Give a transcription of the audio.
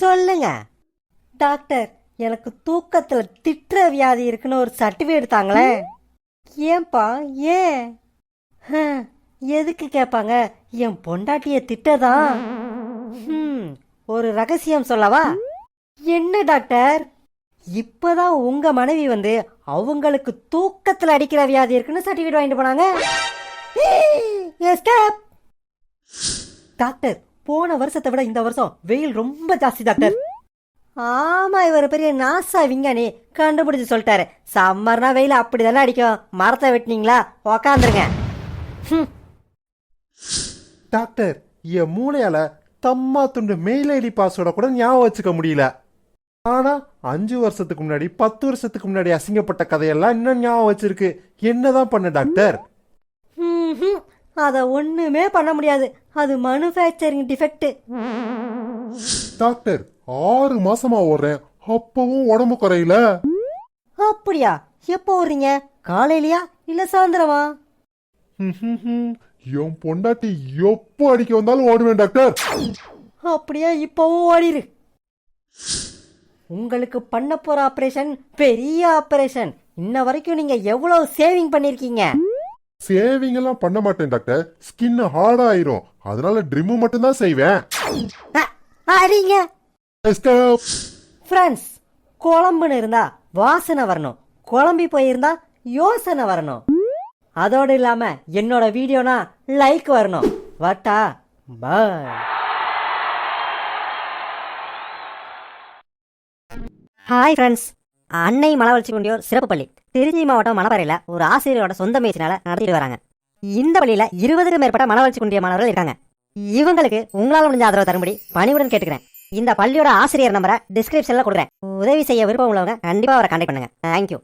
சொல்லுங்க. டாக்டர் எனக்கு தூக்கத்துல திட்டுற வியாதி இருக்குன்னு ஒரு சர்டிஃபிகேட் தாங்களே ஏன்பா ஏன்? எதுக்கு கேட்பாங்க என் பொண்டாட்டிய திட்டதான் ஒரு ரகசியம் சொல்லவா? என்ன டாக்டர்? இப்பதான் உங்க மனைவி வந்து அவங்களுக்கு தூக்கத்துல அடிக்கிற வியாதி இருக்குன்னு சர்டிஃபிகேட் வாங்கிட்டு போனாங்க. டாக்டர் போன வருஷத்தை விட இந்த வருஷம் வெயில் ரொம்ப ஜாஸ்தி டாக்டர். ஆமா இவர் பெரிய நாசா விஞ்ஞானி. கண்டுபிடிச்சு சொல்லிட்டாரு. சம்மர்னா வெயில் அப்படிதானே அடிக்கும். மரத்தை வெட்டினீங்களா? உக்காந்துருங்க. டாக்டர் என் மூளையால தம்மா துண்டு மெயில் ஐடி பாஸ்வேர்டை கூட ஞாபகம் வச்சுக்க முடியல. ஆனா அஞ்சு வருஷத்துக்கு முன்னாடி பத்து வருஷத்துக்கு முன்னாடி அசிங்கப்பட்ட கதையெல்லாம் இன்னும் ஞாபகம் வச்சிருக்கு. என்னதான் பண்ண டாக்டர்? அத ஒண்ணுமே பண்ண முடியாது. அது மனுஃபேக்சரிங் டிஃபெக்ட் டாக்டர் ஆறு மாசமா ஓடுறேன். அப்பவும் உடம்பு குறையல. அப்படியா? எப்போ வர்றீங்க காலையிலயா? இல்ல சாயந்தரமா? என் பொண்டாட்டி எப்போ அடிக்க வந்தாலும் ஓடுவேன் டாக்டர். அப்படியே? இப்பவும் ஓடிரு. உங்களுக்கு பண்ண போற ஆபரேஷன் பெரிய ஆபரேஷன் இன்ன வரைக்கும் நீங்க எவ்வளவு சேவிங் பண்ணிருக்கீங்க? சேவிங் எல்லாம் பண்ண மாட்டேன் டாக்டர். ஸ்கின் ஹார்ட் ஆயிரும். அதனால ட்ரிம்மு மட்டும்தான் செய்வேன். அடிங்க Escape. ஃப்ரெண்ட்ஸ் குழம்புன்னு இருந்தா வாசனை வரணும். குழம்பி போயிருந்தா யோசனை வரணும். அதோடு இல்லாம என்னோட வீடியோனா லைக் வரணும். வட்டா. பாய் ஹாய் ஃப்ரெண்ட்ஸ் அன்னை மலவளர்ச்சி குண்டியோர் சிறப்பு பள்ளி. திருச்சி மாவட்டம் மணப்பாறையில் ஒரு ஆசிரியரோட சொந்த முயற்சினால நடத்திட்டு வராங்க. இந்த பள்ளியில இருபதுக்கும் மேற்பட்ட மனவளர்ச்சி குண்டிய மாணவர்கள் இருக்காங்க. இவங்களுக்கு உங்களால் முடிஞ்ச ஆதரவு தரும்படி பணிவுடன் கேட்டுக்கிறேன். இந்த பள்ளியோட ஆசிரியர் நம்பரை டிஸ்கிரிப்ஷன்ல கொடுக்குறேன். உதவி செய்ய விருப்பம் உள்ளவங்க கண்டிப்பா அவரை கான்டாக்ட் பண்ணுங்க. தேங்க்யூ